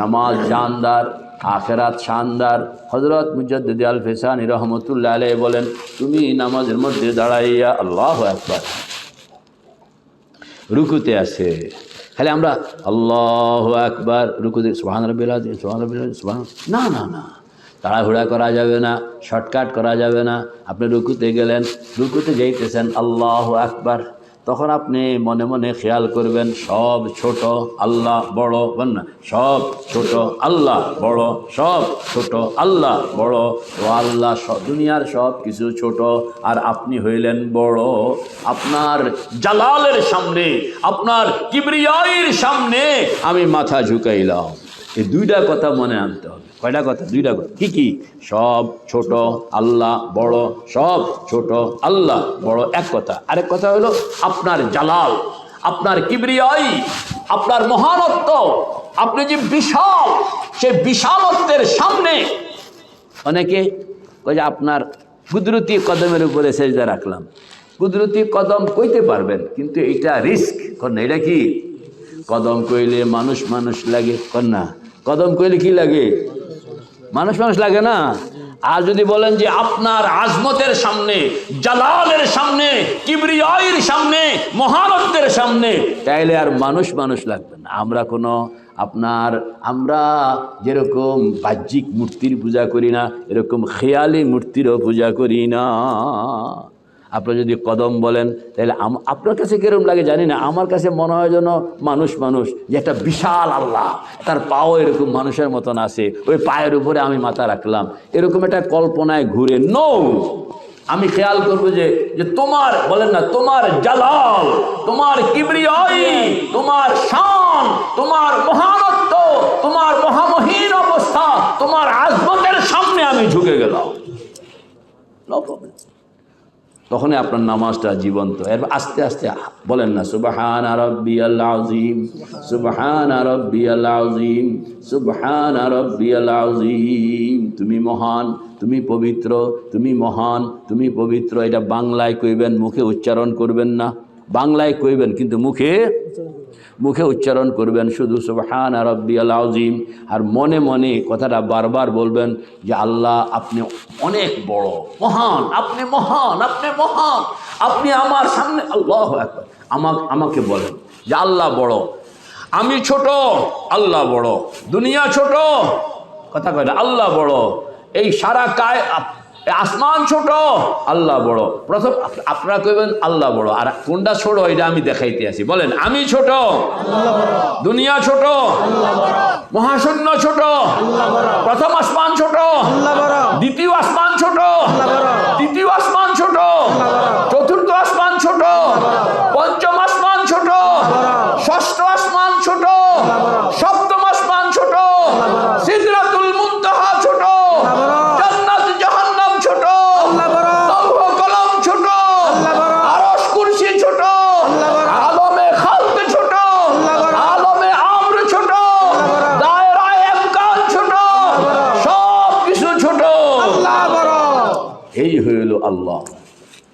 নামাজ জানদার আখেরাত শানদার। হজরত মুজাদ্দিদ আল ফেসানি রহমতুল্লাহ আলাই বলেন, তুমি নামাজের মধ্যে দাঁড়াইয়া আল্লাহ একবার রুকুতে আছে। খালি আমরা আল্লাহ একবার রুকুতে সোহান রবিল সোহান রবিল সোহান না না না। তাড়াহুড়া করা যাবে না, শর্টকাট করা যাবে না। আপনি রুকুতে গেলেন, রুকুতে যাইতেছেন, আল্লাহ একবার তখন আপনি মনে মনে খেয়াল করবেন, সব ছোট আল্লাহ, বড় না সব ছোট আল্লাহ, বড়, সব ছোট আল্লাহ, বড়। ও আল্লাহ সব দুনিয়ার সব কিছু ছোট। আর আপনি হইলেন বড়। আপনার জালালের সামনে, আপনার কিবরিয়াইয়ের সামনে আমি মাথা ঝুঁকাইলাম। এই দুইটা কথা মনে আনতে হবে। কয়টা কথা? দুইটা কথা। কি কি? সব ছোট, আল্লাহ বড়, সব ছোট, আল্লাহ বড়। এক কথা। আরেক কথা হলো আপনার জালাল, আপনার কিবরিয়াই, আপনার মহানত্ব, আপনি যে বিশাল, সে বিশালত্বের সামনে অনেকে যে আপনার কুদরতি কদমের উপরে সেজদা রাখলাম। কুদরতি কদম কইতে পারবেন, কিন্তু এটা রিস্ক। না এটা কি? কদম কইলে মানুষ মানুষ লাগে। না কদম কইলে কি লাগে? মানুষ মানুষ লাগে না? আর যদি বলেন যে আপনার আজমতের সামনে, জালালের সামনে কিবরিয়াইয়ের সামনে, মহানত্বের সামনে, তাইলে আর মানুষ মানুষ লাগবে না। আমরা কোনো আপনার, আমরা যেরকম বাহ্যিক মূর্তির পূজা করি না, এরকম খেয়ালি মূর্তিরও পূজা করি না। আপনি যদি কদম বলেন, তাহলে আপনার কাছে কিরম লাগে জানি না, আমার কাছে মনে হয় যেন মানুষ মানুষ, যে একটা বিশাল আল্লাহ, তার পাও এরকম মানুষের মতন আছে, ওই পায়ের উপরে আমি মাথা রাখলাম। এরকম একটা কল্পনায় ঘুরে, নৌ! আমি খেয়াল করব যে যে তোমার, বলেন না, তোমার জালাল, তোমার কিবরিয়াই, তোমার শান, তোমার মহানত্ব, তোমার মহামহীন অবস্থা, তোমার আজমতের সামনে আমি ঝুঁকে গেলাম। তখনই আপনার নামাজটা জীবন্ত। এরপর আস্তে আস্তে বলেন না, সুবাহান রব্বি আল্লাহিম সুবাহান রব্বি আল্লাহিম সুবাহান রব্বি আল্লাহিম তুমি মহান, তুমি পবিত্র, তুমি মহান, তুমি পবিত্র। এটা বাংলায় কইবেন, মুখে উচ্চারণ করবেন না। বাংলায় কইবেন, কিন্তু মুখে মুখে উচ্চারণ করবেন শুধু সুবহান রব্বি আলাউজিম আর মনে মনে কথাটা বারবার বলবেন যে, আল্লাহ আপনি অনেক বড়, মহান, আপনি মহান আপনি মহান, আপনি আমার সামনে, আল্লাহ আমাকে আমাকে বলেন যে, আল্লাহ বড়, আমি ছোট, আল্লাহ বড়, দুনিয়া ছোট, কথা কয় আল্লাহ বড়, এই সারা কায় আসমান ছোট আল্লাহ বড়। প্রথম আপনারা কইবেন আল্লাহ বড়। আর কোনটা ছোট এটা আমি দেখাইতে আছি বলেন আমি ছোট দুনিয়া ছোট মহাশূন্য ছোট প্রথম আসমান ছোট দ্বিতীয় আসমান ছোট তৃতীয় আসমান ছোট চতুর্থ আসমান ছোট পঞ্চম আসমান ছোট ষষ্ঠ আসমান ছোট সপ্তম আসমান ছোট সিদরাতুল মুনতাহা ছোট জান্নাত জাহান্নাম ছোট লৌহ কলম ছোট আরশ কুরসি ছোট আলমে খালক ছোট আলমে আমর ছোট দায়রায়ে ইমকান ছোট সব কিছু ছোট এই হইল আল্লাহ